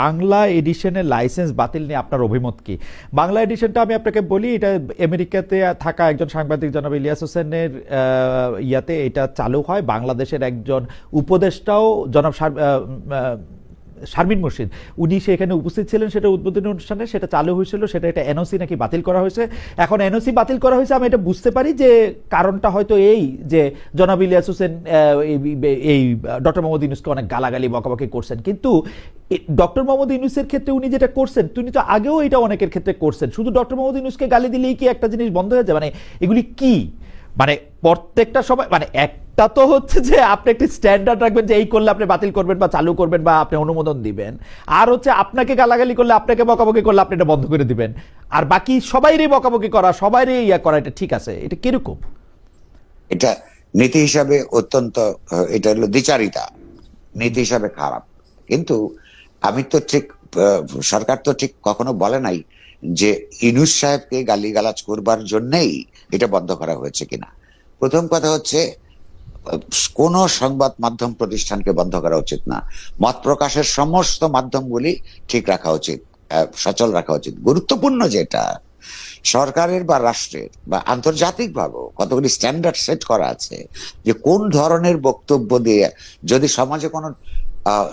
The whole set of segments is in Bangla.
বাংলা এডিশনের লাইসেন্স বাতিল নিয়ে আপনার অভিমত কি? বাংলা এডিশনটা আমি আপনাকে বলি, এটা আমেরিকাতে থাকা একজন সাংবাদিক জনাব ইলিয়াস হোসেনের ইয়াতে এটা চালু হয়। বাংলাদেশের একজন উপদেষ্টাও জনাব শারমিন মুর্শিদ, উনি সেখানে উপস্থিত ছিলেন সেটা উদ্বোধনী অনুষ্ঠানে, সেটা চালু হয়েছিল, সেটা এটা এনওসি নাকি বাতিল করা হয়েছে। এখন এনওসি বাতিল করা হয়েছে, আমি এটা বুঝতে পারি যে কারণটা হয়তো এই যে জনাব ইলিয়াস হোসেন এই, ডক্টর মোহাম্মদ ইউনুসকে অনেক গালাগালি, বকাবকি করছেন। কিন্তু ডক্টর মোহাম্মদ ইউনুসের ক্ষেত্রে উনি যেটা করছেন তিনি তো আগেও এটা অনেকের ক্ষেত্রে করছেন। শুধু ডক্টর মোহাম্মদ ইউনুসকে গালি দিলেই কি একটা জিনিস বন্ধ হয়ে যায়? মানে এগুলি কি? মানে প্রত্যেকটা সময় মানে একটা তো হচ্ছে যে আপনি একটি স্ট্যান্ডার্ড রাখবেন যে এই করলে আপনি বাতিল করবেন বা চালু করবেন বা আপনি অনুমোদন দিবেন। আর হচ্ছে আপনাকে গালাগালি করলে আপনাকে বকাবকি করলে আপনি এটা বন্ধ করে দিবেন। আর বাকি সবাইরই বকাবকি করা, সবাইরই ইয়া করা, এটা ঠিক আছে। এটা কীরকম? এটা নীতি হিসাবে অত্যন্ত, এটা হলো দ্বিচারিতা। নীতি হিসাবে খারাপ। কিন্তু আমি তো ঠিক সরকার তো ঠিক কখনো বলে নাই যে ইনুস সাহেবকে গালিগালাজ করবার জন্যেই এটা বন্ধ করা হয়েছে কিনা। প্রথম কথা হচ্ছে, কোন সংবাদ মাধ্যম প্রতিষ্ঠানকে বন্ধ করা উচিত না। মত প্রকাশের সমস্ত মাধ্যমগুলি ঠিক রাখা উচিত সচল রাখা উচিত। গুরুত্বপূর্ণ যেটা, সরকারের বা রাষ্ট্রের বা আন্তর্জাতিকভাবেও কতগুলি স্ট্যান্ডার্ড সেট করা আছে যে কোন ধরনের বক্তব্য দিয়ে যদি সমাজে কোনো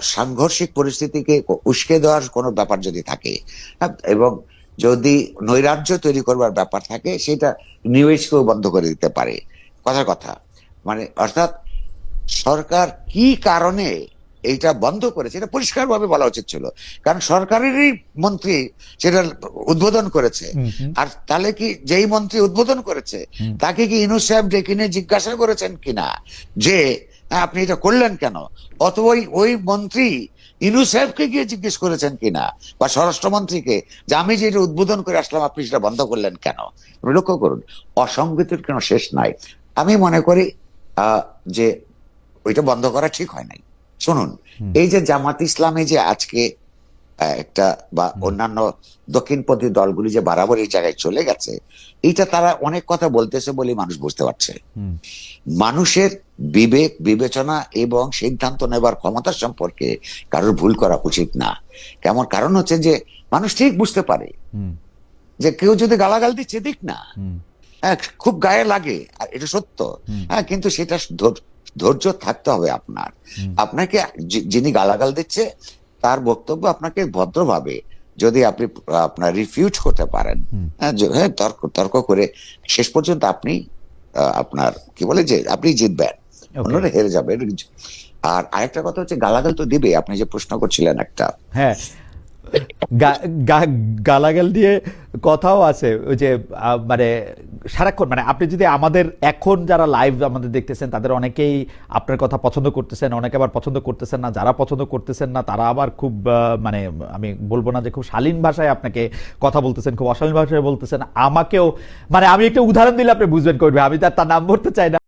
সাংঘর্ষিক পরিস্থিতিকে উস্কে দেওয়ার কোনো ব্যাপার যদি থাকে হ্যাঁ, এবং যদি নৈরাজ্য তৈরি করবার ব্যাপার থাকে সেটা নিউজকেও বন্ধ করে দিতে পারে। কথার কথা। মানে অর্থাৎ সরকার কি কারণে এইটা বন্ধ করেছে এটা পরিষ্কারভাবে বলা উচিত ছিল। কারণ সরকারেরই মন্ত্রী সেটা উদ্বোধন করেছে। আর তাহলে কি যেই মন্ত্রী উদ্বোধন করেছে তাকে কি ইনু সাহেব ডেকে নিয়ে জিজ্ঞাসা করেছেন কিনা? যে আপনি এটা করলেন কেন? অথবা ওই ওই মন্ত্রী ইউনিসেফকে গিয়ে জিজ্ঞেস করেছেন কিনা? বা স্বরাষ্ট্রমন্ত্রীকে যে আমি যে এটা উদ্বোধন করে আসলাম আপনি সেটা বন্ধ করলেন কেন? আপনি লক্ষ্য করুন অসংগতির কোনো শেষ নাই। আমি মনে করি আহ, যে ওইটা বন্ধ করা ঠিক হয় নাই। শুনুন এই যে জামাত ইসলামে যে আজকে একটা বা অন্যান্য দক্ষিণপন্থী দলগুলি যে বারাবর এই জায়গায় চলে গেছে এইটা তারা অনেক কথা বলতেছে বলে মানুষ বুঝতে পারছে। মানুষের বিবেক বিবেচনা এবং সিদ্ধান্ত নেবার ক্ষমতা সম্পর্কে কারোর ভুল করা উচিত না। কেমন কারণ হচ্ছে যে মানুষ ঠিক বুঝতে পারে যে কেউ যদি গালাগাল দিচ্ছে দিক না। হ্যাঁ খুব গায়ে লাগে আর এটা সত্য। হ্যাঁ কিন্তু সেটা ধৈর্য থাকতে হবে আপনার। আপনাকে যিনি গালাগাল দিচ্ছে তার বক্তব্য আপনাকে ভদ্রভাবে যদি আপনি আপনার রিফিউজ করতে পারেন হ্যাঁ হ্যাঁ তর্ক তর্ক করে শেষ পর্যন্ত আপনি আপনার কি বলে যে আপনি জিতবেন। অন্যরা হেরে যাবে আর আরেকটা কথা হচ্ছে গালাগাল তো দিবে আপনি যে প্রশ্ন করছিলেন একটা। হ্যাঁ গালাগাল দিয়ে কথাও আছে ওই যে মানে সারাক্ষণ মানে আপনি যদি আমাদের এখন যারা লাইভ আমাদের দেখতেছেন, তাদের অনেকেই আপনার কথা পছন্দ করতেছেন, অনেকে আবার পছন্দ করতেছেন না, যারা পছন্দ করতেছেন না, তারা আবার খুব মানে আমি বলব না যে খুব শালীন ভাষায় আপনাকে কথা বলতেছেন, খুব অশালীন ভাষায় বলতেছেন। আমাকেও মানে আমি একটা উদাহরণ দিলে আপনি বুঝবেন করবে আমি তার নাম বলতে চাই না।